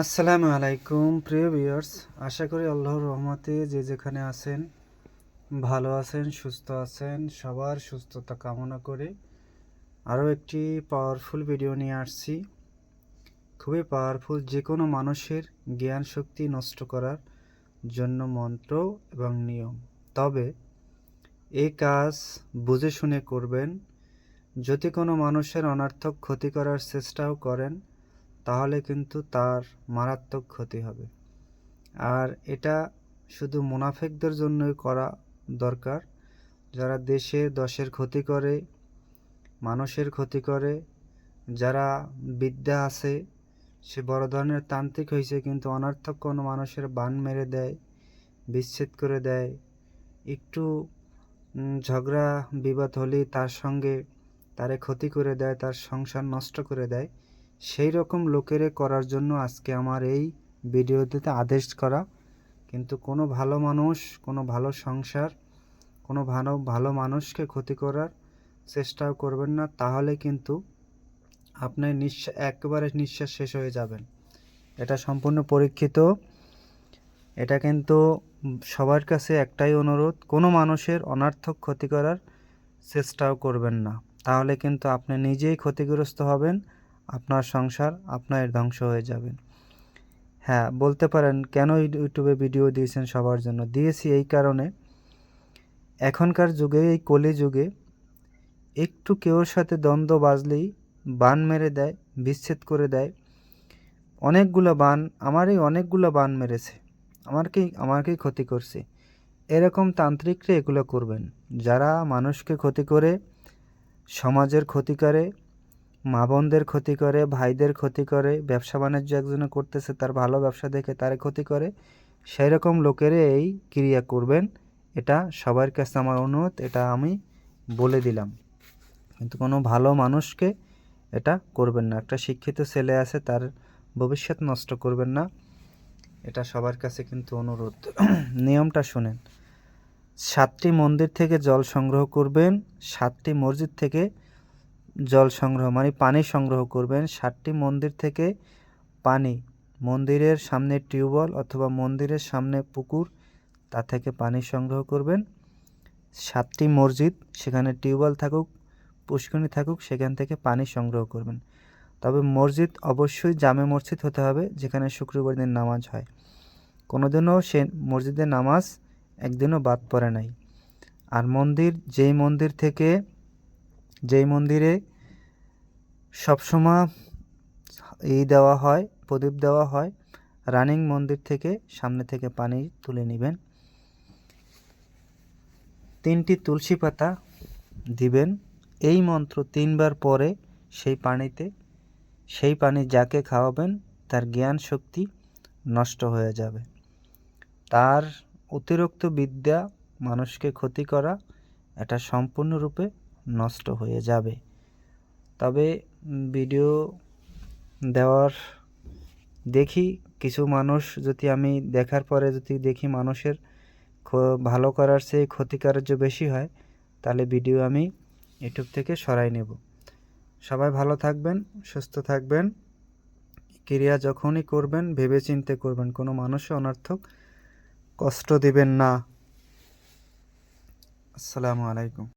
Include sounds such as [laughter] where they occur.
আসসালামু আলাইকুম, প্রিয় ভিউয়ার্স। আশা করি আল্লাহর রহমতে যে যেখানে আছেন, ভালো আছেন, সুস্থ আছেন, সবার সুস্থতা কামনা করে আরও একটি পাওয়ারফুল ভিডিও নিয়ে আসছি। খুবই পাওয়ারফুল যে কোনো মানুষের জ্ঞান শক্তি নষ্ট করার জন্য মন্ত্র এবং নিয়ম। তবে এই কাজ বুঝে শুনে করবেন। যদি কোনো মানুষের অনার্থক ক্ষতি করার চেষ্টাও করেন তাহলে কিন্তু তার মারাত্মক ক্ষতি হবে। আর এটা শুধু মুনাফেকদের জন্যই করা দরকার। যারা দেশের দশের ক্ষতি করে, মানুষের ক্ষতি করে, যারা বিদ্যা আছে, সে বড় ধরনের তান্ত্রিক হয়েছে কিন্তু অনার্থক কোনো মানুষের বান মেরে দেয়, বিচ্ছেদ করে দেয়। একটু ঝগড়া, বিবাদ হলেই তার সঙ্গে তারে ক্ষতি করে দেয়, তার সংসার নষ্ট করে দেয়। সেই রকম লোকেরে করার জন্য আজকে আমার এই ভিডিওটিতে আদেশ করা। কিন্তু কোনো ভালো মানুষ, কোনো ভালো সংসার, কোনো ভালো ভালো মানুষকে ক্ষতি করার চেষ্টাও করবেন না, তাহলে কিন্তু আপনি নিঃশ্বাস একেবারে নিঃশ্বাস শেষ হয়ে যাবেন। এটা সম্পূর্ণ পরীক্ষিত। এটা কিন্তু সবার কাছে একটাই অনুরোধ, কোনো মানুষের অনার্থক ক্ষতি করার চেষ্টাও করবেন না। তাহলে কিন্তু আপনি নিজেই ক্ষতিগ্রস্ত হবেন। আপনার সংসার আপনার ধ্বংস হয়ে যাবে। হ্যাঁ বলতে পারেন, কেন ইউটিউবে ভিডিও দিয়েছেন সবার জন্য? দিয়েছি এই কারণে। এখনকার যুগে, এই কলি যুগে একটু কেউর সাথে দ্বন্দ্ব বাজলেই বান মেরে দেয়, বিচ্ছেদ করে দেয়। অনেকগুলো বান, আমারই অনেকগুলো বান মেরেছে। আমারকেই আমাকেই ক্ষতি করছে। এরকম তান্ত্রিকরা এগুলো করবেন। যারা মানুষকে ক্ষতি করে, সমাজের ক্ষতি করে মা বোনদের ক্ষতি করে, ভাইদের ক্ষতি করে, ব্যবসা বাণিজ্য একজনে করতেছে, তার ভালো ব্যবসা দেখে তারে ক্ষতি করে সেই রকম লোকেরা এই ক্রিয়া করবেন। এটা সবার কাছে আমার অনুরোধ, এটা আমি বলে দিলাম। কিন্তু কোনো ভালো মানুষকে এটা করবেন না। একটা শিক্ষিত ছেলে আছে, তার ভবিষ্যৎ নষ্ট করবেন না। এটা সবার কাছে কিন্তু অনুরোধ। [clears throat] নিয়মটা শুনেন। সাতটি মন্দির থেকে জল সংগ্রহ করবেন, সাতটি মসজিদ থেকে জল সংগ্রহ মানে পানি সংগ্রহ করবেন। সাতটি মন্দির থেকে পানি, মন্দিরের সামনে টিউবওয়েল অথবা মন্দিরের সামনে পুকুর, তা থেকে পানি সংগ্রহ করবেন। সাতটি মসজিদ, সেখানে টিউবওয়েল থাকুক, পুষ্করণী থাকুক, সেখান থেকে পানি সংগ্রহ করবেন। তবে মসজিদ অবশ্যই জামে মসজিদ হতে হবে, যেখানে শুক্রবার দিন নামাজ হয়। কোনোদিনও সে মসজিদে নামাজ একদিনও বাদ পড়ে নাই। আর মন্দির, যেই মন্দির থেকে যেই মন্দিরে সবসময় ই দেওয়া হয়, প্রদীপ দেওয়া হয়, রানিং মন্দির থেকে সামনে থেকে পানি তুলে নেবেন। তিনটি তুলসী পাতা দিবেন। এই মন্ত্র তিনবার পরে সেই পানিতে, সেই পানি যাকে খাওয়াবেন, তার জ্ঞান শক্তি নষ্ট হয়ে যাবে। তার অতিরিক্ত বিদ্যা মানুষকে ক্ষতি করা, এটা সম্পূর্ণরূপে নষ্ট হয়ে যাবে। তবে ভিডিও দেওয়ার দেখি কিছু মানুষ যদি আমি দেখার পরে যদি দেখি মানুষের ভালো করার চেয়ে ক্ষতিকার্য বেশি হয়, তাহলে ভিডিও আমি ইউটিউব থেকে সরাই নেব। সবাই ভালো থাকবেন, সুস্থ থাকবেন। ক্রিয়া যখনই করবেন ভেবে চিন্তে করবেন। কোনো মানুষে অনর্থক কষ্ট দিবেন না। আসসালামু আলাইকুম।